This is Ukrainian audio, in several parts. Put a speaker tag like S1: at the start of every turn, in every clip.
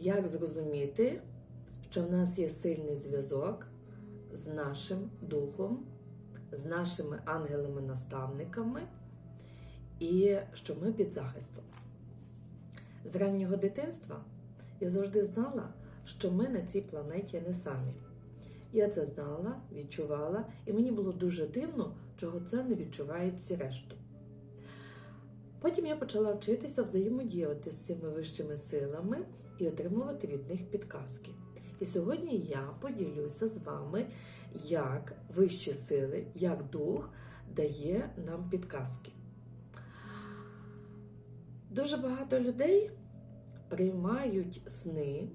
S1: як зрозуміти, що в нас є сильний зв'язок з нашим духом, з нашими ангелами-наставниками, і що ми під захистом. З раннього дитинства я завжди знала, що ми на цій планеті не самі. Я це знала, відчувала, і мені було дуже дивно, чого це не відчувають всі решту. Потім я почала вчитися взаємодіяти з цими вищими силами і отримувати від них підказки. І сьогодні я поділюся з вами, як вищі сили, як дух дає нам підказки. Дуже багато людей приймають сни,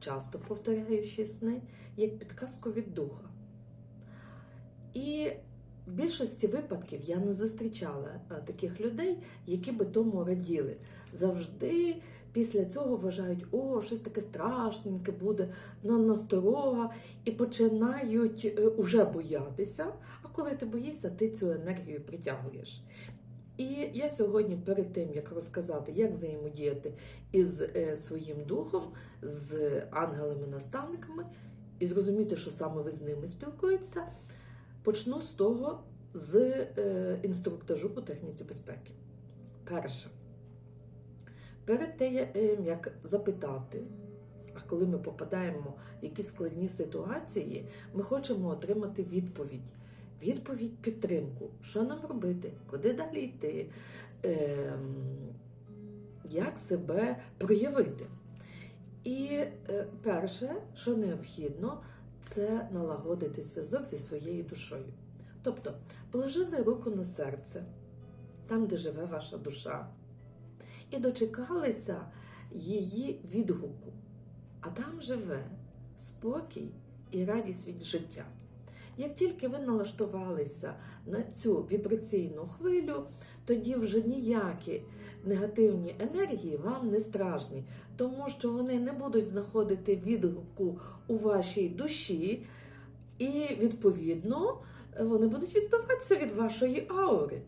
S1: часто повторяючи сни, як підказку від духа. І в більшості випадків я не зустрічала е, таких людей, які би тому раділи. Завжди після цього вважають, о, щось таке страшненьке буде, на насторога, і починають е, уже боятися. А коли ти боїшся, ти цю енергію притягуєш. І я сьогодні, перед тим як розказати, як взаємодіяти із е, своїм духом, з ангелами-наставниками, і зрозуміти, що саме ви з ними спілкуєтеся, почну з того, з е, інструктажу по техніці безпеки. Перше, перед тим, як запитати, а коли ми попадаємо в якісь складні ситуації, ми хочемо отримати відповідь. Відповідь підтримку, що нам робити, куди далі йти, е, як себе проявити. І е, перше, що необхідно, це налагодити зв'язок зі своєю душою. Тобто, положили руку на серце, там, де живе ваша душа, і дочекалися її відгуку. А там живе спокій і радість від життя. Як тільки ви налаштувалися на цю вібраційну хвилю, тоді вже ніякі негативні енергії вам не страшні, тому що вони не будуть знаходити відгуку у вашій душі, і, відповідно, вони будуть відбиватися від вашої аури.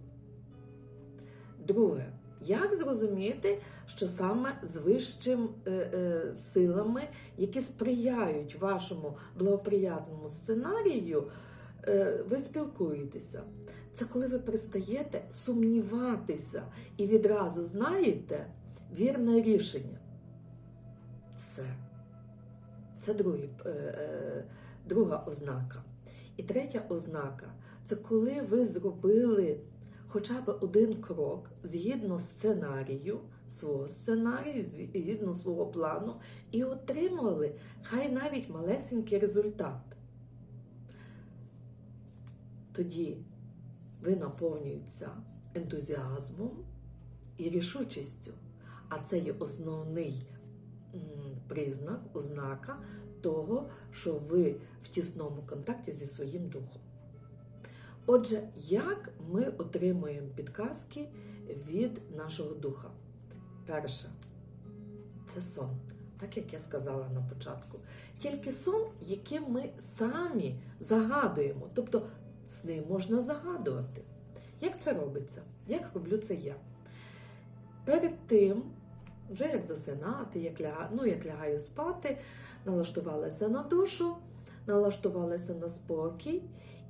S1: Друге, як зрозуміти, що саме з вищим е, е, силами, які сприяють вашому благоприятному сценарію, е, ви спілкуєтеся? Це коли ви перестаєте сумніватися і відразу знаєте вірне рішення. Все. Це другий, е, е, друга ознака. І третя ознака це коли ви зробили хоча б один крок згідно сценарію, свого сценарію, згідно свого плану, і отримали хай навіть малесенький результат. Тоді ви наповнюєтеся ентузіазмом і рішучістю. А це є основний признак, ознака того, що ви в тісному контакті зі своїм духом. Отже, як ми отримуємо підказки від нашого духа? Перше, це сон, так як я сказала на початку. Тільки сон, яким ми самі загадуємо. Тобто сни можна загадувати. Як це робиться? Як роблю це я? Перед тим, вже як засинати, як лягаю, ну, як лягаю спати, налаштувалася на душу, налаштувалася на спокій.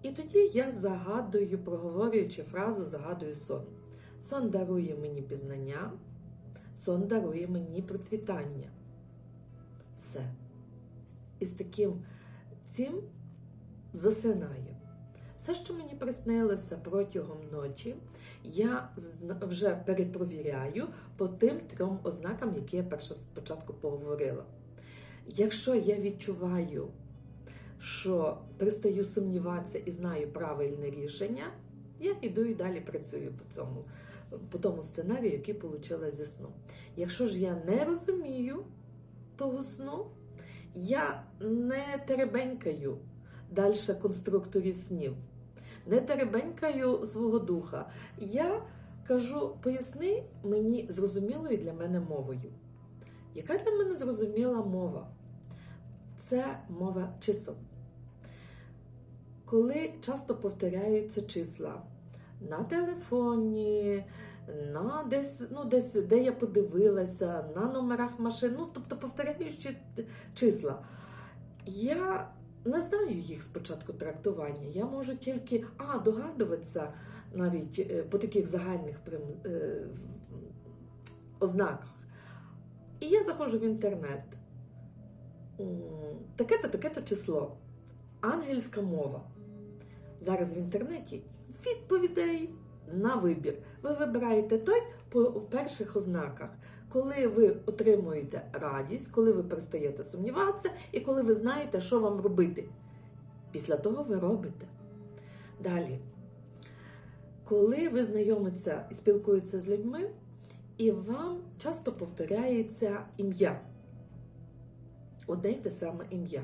S1: І тоді я загадую, проговорюючи фразу, загадую сон. Сон дарує мені пізнання, сон дарує мені процвітання. Все. І з таким цим засинаю. Все, що мені приснилося протягом ночі, я вже перепровіряю по тим трьом ознакам, які я перше спочатку поговорила. Якщо я відчуваю, що перестаю сумніватися і знаю правильне рішення, я йду і далі працюю по цьому, по тому сценарію, який отримала зі сну. Якщо ж я не розумію того сну, я не теребенькаю далі конструкторів снів, не теребенькаю свого духа. Я кажу, поясни мені зрозумілою для мене мовою. Яка для мене зрозуміла мова? Це мова чисел. Коли часто повторяються числа на телефоні, на десь, ну, десь, де я подивилася, на номерах машин, ну, тобто повторяючи числа. Я не знаю їх спочатку трактування. Я можу тільки а, догадуватися навіть е, по таких загальних прим- е, ознаках. І я заходжу в інтернет. Таке-то, таке-то число. Ангельська мова. Зараз в інтернеті відповідей на вибір. Ви вибираєте той по перших ознаках, коли ви отримуєте радість, коли ви перестаєте сумніватися, і коли ви знаєте, що вам робити. Після того ви робите. Далі. Коли ви знайомитеся і спілкуєтеся з людьми, і вам часто повторяється ім'я. Одне й те саме ім'я.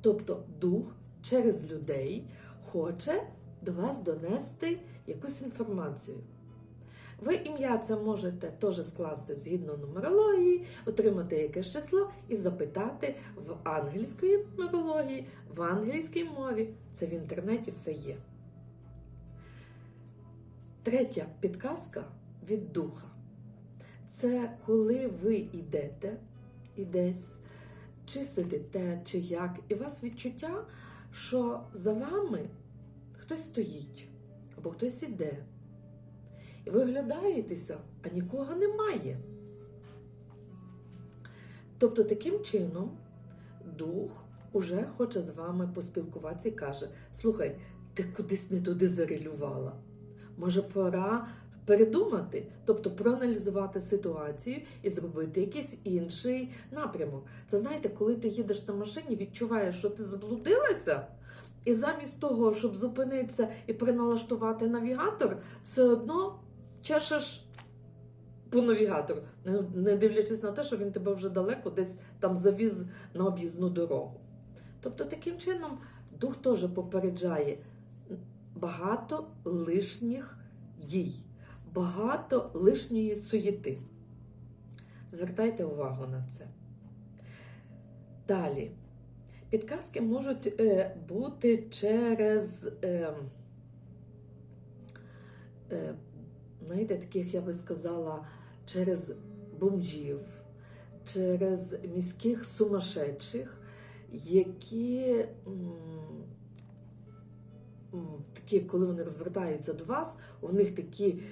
S1: Тобто дух через людей хоче до вас донести якусь інформацію. Ви ім'я це можете теж скласти згідно нумерології, отримати якесь число і запитати в ангельської нумерології, в англійській мові. Це в інтернеті все є. Третя підказка від духа. Це коли ви йдете і десь, чи сидите, чи як, і у вас відчуття, що за вами хтось стоїть або хтось іде. І ви оглядаєтеся, а нікого немає. Тобто, таким чином, дух уже хоче з вами поспілкуватися і каже: слухай, ти кудись не туди зарелювала. Може, пора передумати, тобто проаналізувати ситуацію і зробити якийсь інший напрямок. Це знаєте, коли ти їдеш на машині, відчуваєш, що ти заблудилася, і замість того, щоб зупинитися і приналаштувати навігатор, все одно чешеш по навігатору, не, дивлячись на те, що він тебе вже далеко десь там завіз на об'їзну дорогу. Тобто, таким чином дух теж попереджає багато лишніх дій, багато лишньої суєти. Звертайте увагу на це. Далі. Підказки можуть е, бути через, е, е, знаєте, таких, я би сказала, через бомжів, через міських сумасшедших, які такі, коли вони розвертаються до вас, у них такий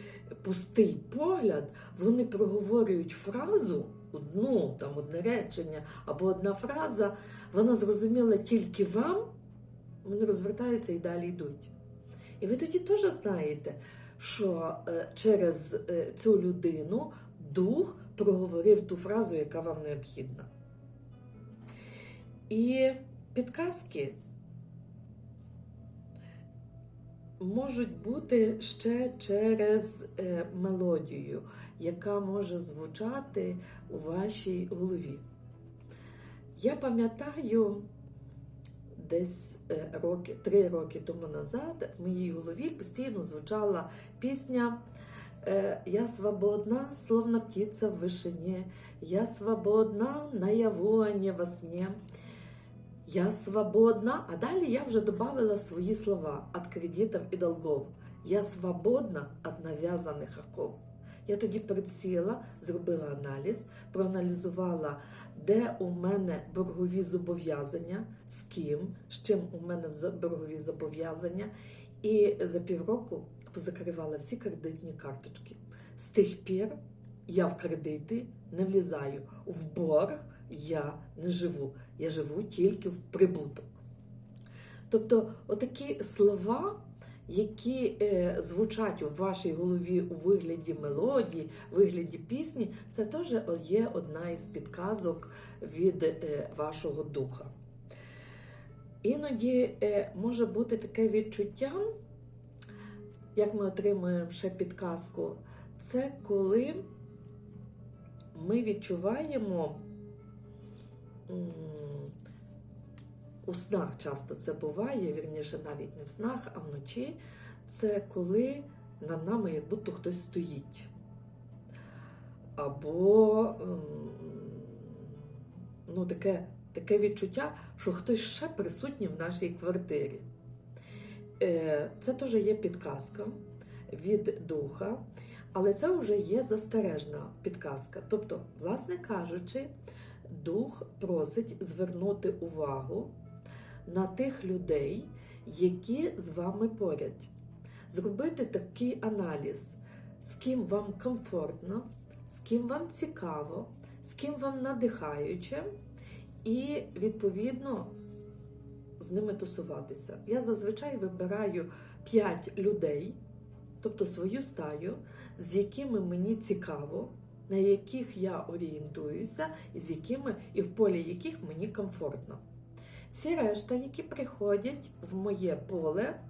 S1: пустий погляд, вони проговорюють фразу, одну, там, одне речення або одна фраза, вона зрозуміла тільки вам, вони розвертаються і далі йдуть. І ви тоді теж знаєте, що е, через е, цю людину дух проговорив ту фразу, яка вам необхідна. І підказки можуть бути ще через е, мелодію, яка може звучати у вашій голові. Я пам'ятаю, десь е, роки, три роки тому назад в моїй голові постійно звучала пісня е, «Я свободна, словно птиця в вишині, я свободна, наяву, а не во сне». Я свободна, а далі я вже додавала свої слова від кредитів і долгов. Я свободна від нав'язаних оков. Я тоді присіла, зробила аналіз, проаналізувала, де у мене боргові зобов'язання, з ким, з чим у мене боргові зобов'язання. І за півроку позакривала всі кредитні карточки. З тих пір я в кредити не влізаю. В борг я не живу. Я живу тільки в прибуток. Тобто, отакі слова, які е, звучать у вашій голові у вигляді мелодії, вигляді пісні, це теж є одна із підказок від е, вашого духа. Іноді е, може бути таке відчуття, як ми отримуємо ще підказку, це коли ми відчуваємо у снах часто це буває, вірніше навіть не в снах, а вночі. Це коли над нами як будто хтось стоїть. Або ну, таке, таке відчуття, що хтось ще присутній в нашій квартирі. Е, Це теж є підказка від духа. Але це вже є застережна підказка. Тобто, власне кажучи, дух просить звернути увагу на тих людей, які з вами поряд. Зробити такий аналіз, з ким вам комфортно, з ким вам цікаво, з ким вам надихаюче, і відповідно з ними тусуватися. Я зазвичай вибираю 5 людей, тобто свою стаю, з якими мені цікаво, на яких я орієнтуюся, і з якими і в полі яких мені комфортно. Всі решта, які приходять в моє поле,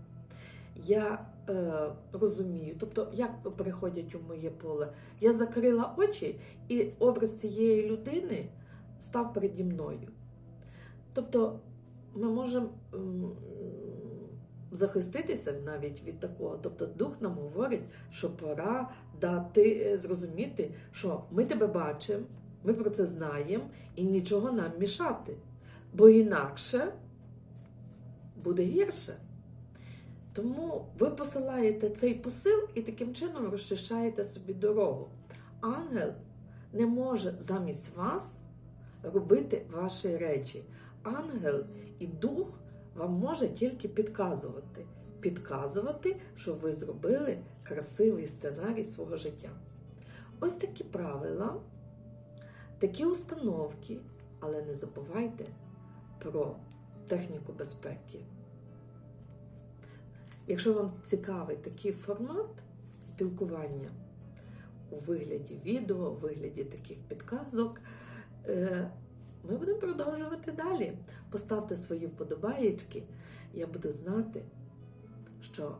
S1: я е, розумію, тобто, як приходять у моє поле, я закрила очі, і образ цієї людини став переді мною. Тобто, ми можемо захиститися навіть від такого. Тобто, дух нам говорить, що пора дати е, зрозуміти, що ми тебе бачимо, ми про це знаємо, і нічого нам мішати. Бо інакше буде гірше. Тому ви посилаєте цей посил і таким чином розчищаєте собі дорогу. Ангел не може замість вас робити ваші речі. Ангел і дух вам може тільки підказувати. Підказувати, що ви зробили красивий сценарій свого життя. Ось такі правила, такі установки, але не забувайте про техніку безпеки. Якщо вам цікавий такий формат спілкування у вигляді відео, у вигляді таких підказок, е, ми будемо продовжувати далі. Поставте свої вподобаєчки, я буду знати, що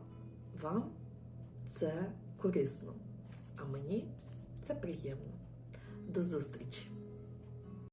S1: вам це корисно, а мені це приємно. До зустрічі!